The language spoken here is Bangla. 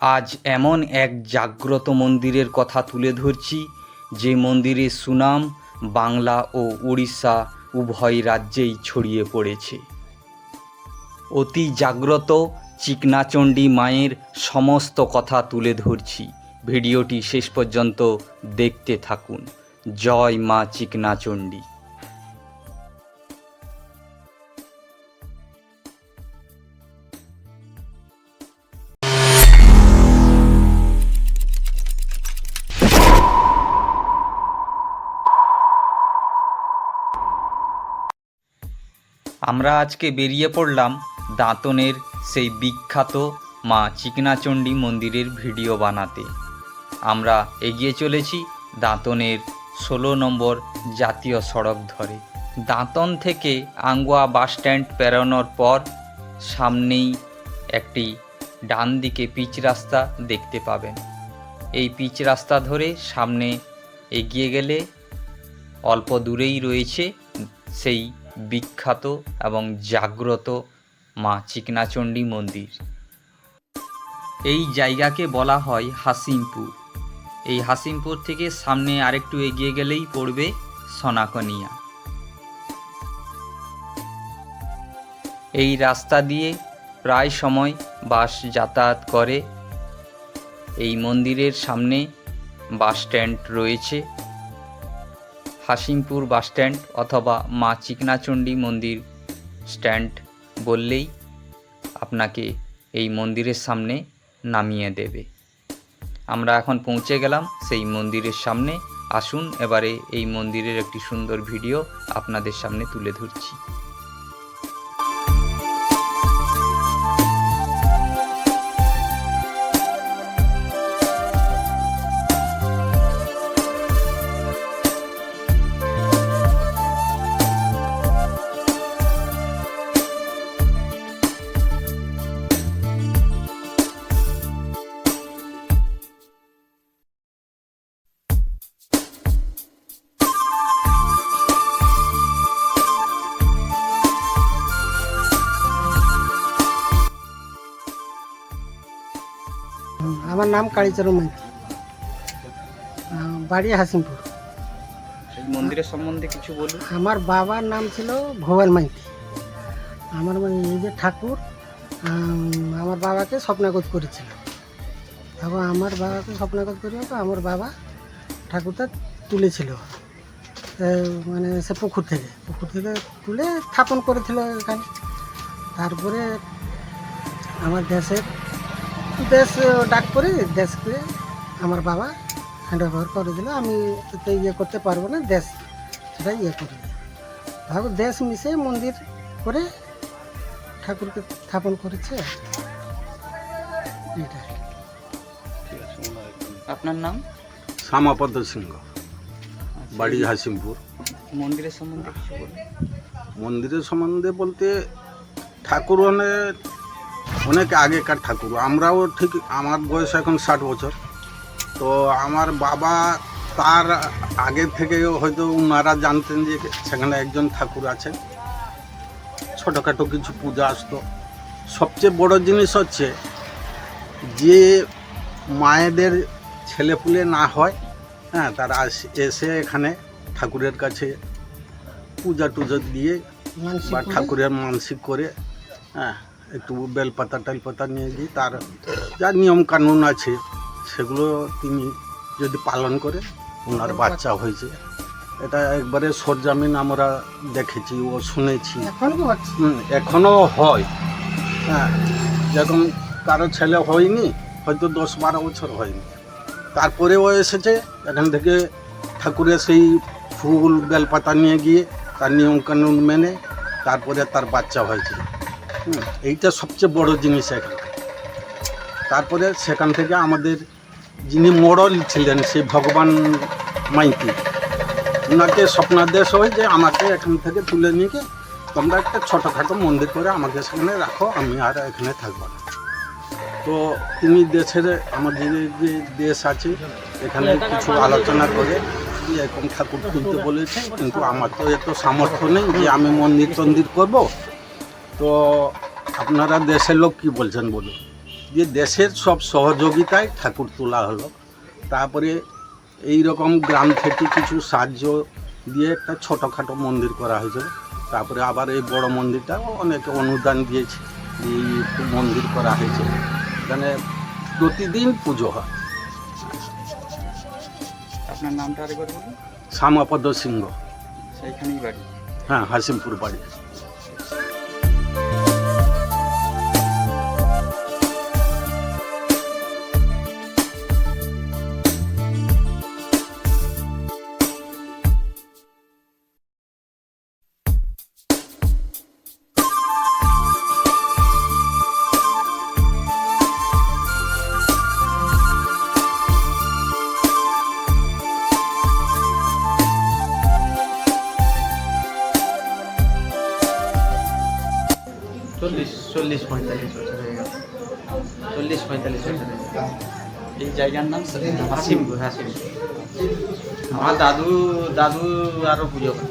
আজ এমন এক জাগ্রত মন্দিরের কথা তুলে ধরছি, যে মন্দিরের সুনাম বাংলা ও উড়িষ্যা উভয় রাজ্যেই ছড়িয়ে পড়েছে। অতি জাগ্রত চিকনাচণ্ডী মায়ের সমস্ত কথা তুলে ধরছি। ভিডিওটি শেষ পর্যন্ত দেখতে থাকুন। জয় মা চিকনাচণ্ডী। আমরা আজকে বেরিয়ে পড়লাম দাঁতনের সেই বিখ্যাত মা চিকনাচণ্ডী মন্দিরের ভিডিও বানাতে। আমরা এগিয়ে চলেছি দাঁতনের ষোলো নম্বর জাতীয় সড়ক ধরে। দাঁতন থেকে আঙ্গুয়া বাস স্ট্যান্ড পেরোনোর পর সামনেই একটি ডান দিকে পিচ রাস্তা দেখতে পাবেন। এই পিচ রাস্তা ধরে সামনে এগিয়ে গেলে অল্প দূরেই রয়েছে সেই বিখ্যাত এবং জাগ্রত মা চিকনাচণ্ডী মন্দির। এই জায়গাকে বলা হয় হাসিমপুর। এই হাসিমপুর থেকে সামনে আরেকটু এগিয়ে গেলেই পড়বে সনাকনিয়া। এই রাস্তা দিয়ে প্রায় সময় বাস যাতায়াত করে। এই মন্দিরের সামনে বাস স্ট্যান্ড রয়েছে। হাসিমপুর বাস স্ট্যান্ড অথবা মা চিকনাচণ্ডী মন্দির স্ট্যান্ড বললেই আপনাকে এই মন্দিরের সামনে নামিয়ে দেবে। আমরা এখন পৌঁছে গেলাম সেই মন্দিরের সামনে। আসুন, এবারে এই মন্দিরের একটি সুন্দর ভিডিও আপনাদের সামনে তুলে ধরছি। আমার নাম কালীচরণ মাইতি বাড়ি হাসিমপুর। মন্দিরের সম্বন্ধে কিছু বলুন। আমার বাবার নাম ছিল ভোবাল মাইতি আমার মানে এই যে ঠাকুর আমার বাবাকে স্বপ্নাগত করেছিল। এবং আমার বাবাকে স্বপ্নাগত করে তো আমার বাবা ঠাকুরটা তুলেছিল। মানে সে পুকুর থেকে পুকুর থেকে তুলে স্থাপন করেছিল এখানে। তারপরে আমার দেশের দেশ ডাক করে দেশকে আমার বাবা হ্যান্ড ওভার করে দিল আমি এতে ইয়ে করতে পারব না দেশ সেটা ইয়ে করে। দিল ভাবো দেশ মিশে মন্দির করে ঠাকুরকে স্থাপন করেছে। এটা আপনার নাম? শ্যামাপদ সিংহ বাড়ি হাসিমপুর। মন্দিরের সম্বন্ধে মন্দিরের সম্বন্ধে বলতে ঠাকুর অনেক অনেক আগেকার ঠাকুর। আমরাও ঠিক আমার বয়স এখন ষাট বছর। তো আমার বাবা তার আগে থেকে হয়তো ওনারা জানতেন যে সেখানে একজন ঠাকুর আছেন। ছোটোখাটো কিছু পূজা আসতো। সবচেয়ে বড় জিনিস হচ্ছে যে মায়েদের ছেলেপুলে না হয় হ্যাঁ তারা এসে এখানে ঠাকুরের কাছে পূজা টুজা দিয়ে বা ঠাকুরের মানসিক করে হ্যাঁ একটু বেলপাতা টেলপাতা নিয়ে গিয়ে তার যা নিয়ম কানুন আছে সেগুলো তিনি যদি পালন করে ওনার বাচ্চা হয়েছে। এটা একবারে সরজামিন আমরা দেখেছি ও শুনেছি। এখন হচ্ছে হুম, এখনও হয়। হ্যাঁ যখন কারও ছেলে হয়নি হয়তো দশ বারো বছর হয়নি। তারপরেও এসেছে এখান থেকে ঠাকুরের সেই ফুল বেলপাতা নিয়ে গিয়ে তার নিয়ম কানুন মেনে তারপরে তার বাচ্চা হয়েছে। এইটা সবচেয়ে বড় জিনিস এখানে তারপরে সেখান থেকে আমাদের যিনি মোড়ল ছিলেন, সেই ভগবান মাইতি। ওনাকে স্বপ্নাদেশ হয় যে আমাকে এখান থেকে তুলে নিয়ে তোমরা একটা ছোটোখাটো মন্দির করে আমাকে সেখানে রাখো, আমি আর এখানে থাকব না। তো তিনি দেশের আমাদের যে দেশ আছে, এখানে কিছু আলোচনা করে এরকম ঠাকুর তুলতে বলেছে, কিন্তু আমার তো এত সামর্থ্য নেই যে আমি মন্দির টন্দির করব। তো আপনারা দেশের লোক কি বলছেন বলুন? যে দেশের সব সহযোগিতায় ঠাকুর তোলা হলো তারপরে এই রকম গ্রাম থেকে কিছু সাহায্য দিয়ে একটা ছোটোখাটো মন্দির করা হয়েছিল তারপরে আবার এই বড় মন্দিরটা অনেকে অনুদান দিয়েছে এই একটু মন্দির করা হয়েছে এখানে প্রতিদিন পুজো হয়। আপনার নামটা আরেকবার বলুন। শ্যামাপদ সিংহ। সেইখানেই বাড়ি। হ্যাঁ হাসিমপুর বাড়ি। চল্লিশ পঁয়তাল্লিশ বছর হয়ে গেছে। চল্লিশ পঁয়তাল্লিশ বছর হয়ে গেছে। এই জায়গার নাম হাসিমপুর হাসিমপুর। আমার দাদু দাদু আরও পুজো করে।